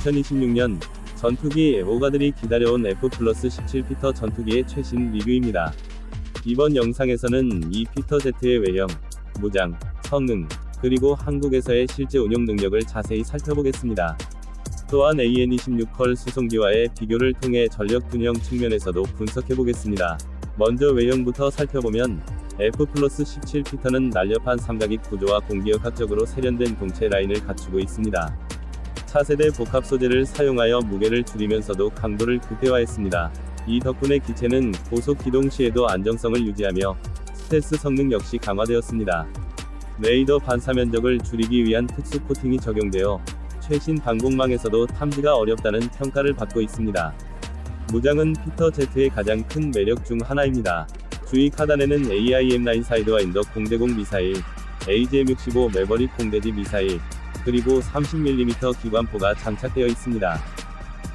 2026년 전투기 오가들이 기다려온 F 플러스 17 피터 전투기의 최신 리뷰입니다. 이번 영상에서는 이 피터 Z의 외형, 무장, 성능, 그리고 한국에서의 실제 운용 능력을 자세히 살펴보겠습니다. 또한 AN26컬 수송기와의 비교를 통해 전력 균형 측면에서도 분석해보겠습니다. 먼저 외형부터 살펴보면 F 플러스 17 피터는 날렵한 삼각익 구조와 공기역학적으로 세련된 동체 라인을 갖추고 있습니다. 차세대 복합 소재를 사용하여 무게를 줄이면서도 강도를 극대화했습니다. 이 덕분에 기체는 고속 기동 시에도 안정성을 유지하며 스텔스 성능 역시 강화되었습니다. 레이더 반사 면적을 줄이기 위한 특수 코팅이 적용되어 최신 방공망에서도 탐지가 어렵다는 평가를 받고 있습니다. 무장은 피터 Z의 가장 큰 매력 중 하나입니다. 주위 카단에는 AIM-9 사이드와인더 공대공 미사일, AGM-65 매버릭 공대지 미사일, 그리고 30mm 기관포가 장착되어 있습니다.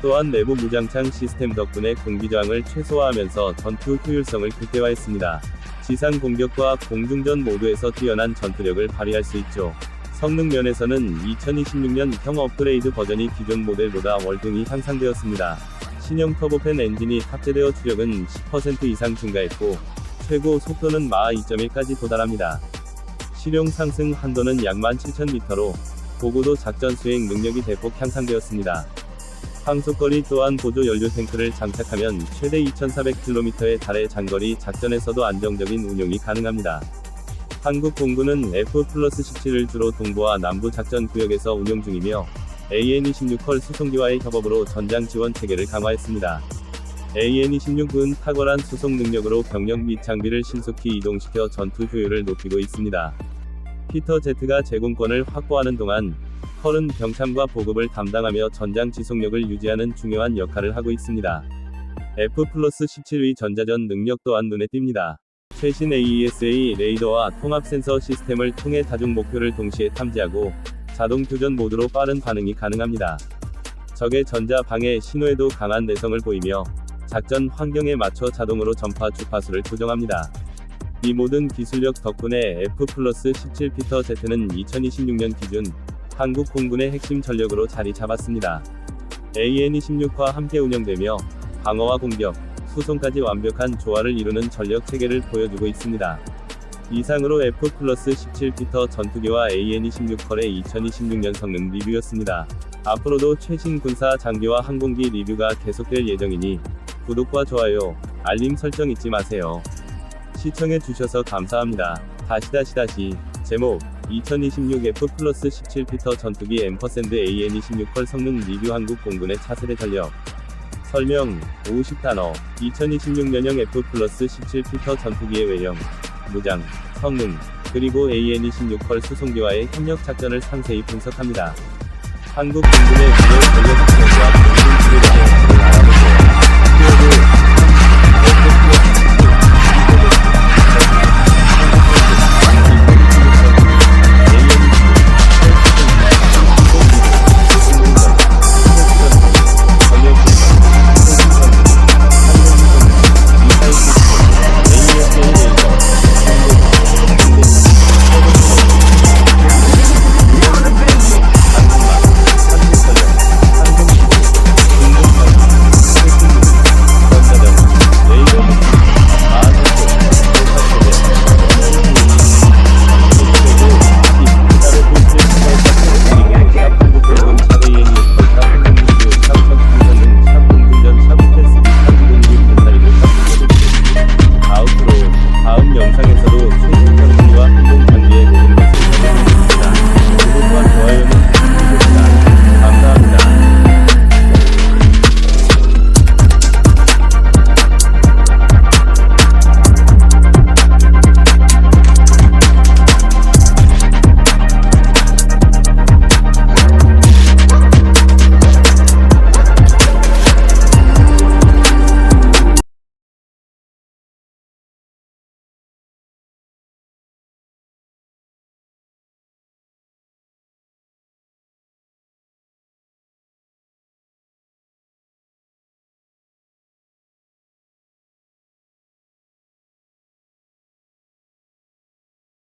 또한 내부 무장창 시스템 덕분에 공기 저항을 최소화하면서 전투 효율성을 극대화했습니다. 지상 공격과 공중전 모두에서 뛰어난 전투력을 발휘할 수 있죠. 성능 면에서는 2026년 형 업그레이드 버전이 기존 모델보다 월등히 향상되었습니다. 신형 터보팬 엔진이 탑재되어 추력은 10% 이상 증가했고, 최고 속도는 마하 2.1까지 도달합니다. 실용 상승 한도는 약 17,000m로, 고고도 작전 수행 능력이 대폭 향상되었습니다. 항속거리 또한 보조 연료 탱크를 장착하면 최대 2,400km에 달해 장거리 작전에서도 안정적인 운용이 가능합니다. 한국 공군은 F 플러스 17을 주로 동부와 남부 작전 구역에서 운용 중이며 AN-26헐 수송기와의 협업으로 전장 지원 체계를 강화했습니다. AN-26은 탁월한 수송 능력으로 병력 및 장비를 신속히 이동시켜 전투 효율을 높이고 있습니다. 피터 Z가 제공권을 확보하는 동안 컬은 병참과 보급을 담당하며 전장 지속력을 유지하는 중요한 역할을 하고 있습니다. F 플러스 17의 전자전 능력 또한 눈에 띕니다. 최신 AESA 레이더와 통합 센서 시스템을 통해 다중 목표를 동시에 탐지하고 자동 교전 모드로 빠른 반응이 가능합니다. 적의 전자 방해 신호에도 강한 내성을 보이며 작전 환경에 맞춰 자동으로 전파 주파수를 조정합니다. 이 모든 기술력 덕분에 F 플러스 17 피터 Z는 2026년 기준 한국 공군의 핵심 전력으로 자리 잡았습니다. AN-26과 함께 운영되며 방어와 공격, 수송까지 완벽한 조화를 이루는 전력 체계를 보여주고 있습니다. 이상으로 F 플러스 17 피터 전투기와 AN-26 컬의 2026년 성능 리뷰였습니다. 앞으로도 최신 군사 장비와 항공기 리뷰가 계속될 예정이니 구독과 좋아요, 알림 설정 잊지 마세요. 시청해 주셔서 감사합니다. 다시 다시 다시 제목 2026 F 플러스 17 피터 전투기 앰퍼샌드 AN26컬 성능 리뷰 한국 공군의 차세대 전력 설명 50단어 2026년형 F 플러스 17 피터 전투기의 외형 무장 성능 그리고 AN26컬 수송기와의 협력 작전을 상세히 분석합니다. 한국 공군의 미래 전력 구성과 공군 지도력의 핵심을 알아보겠습니다.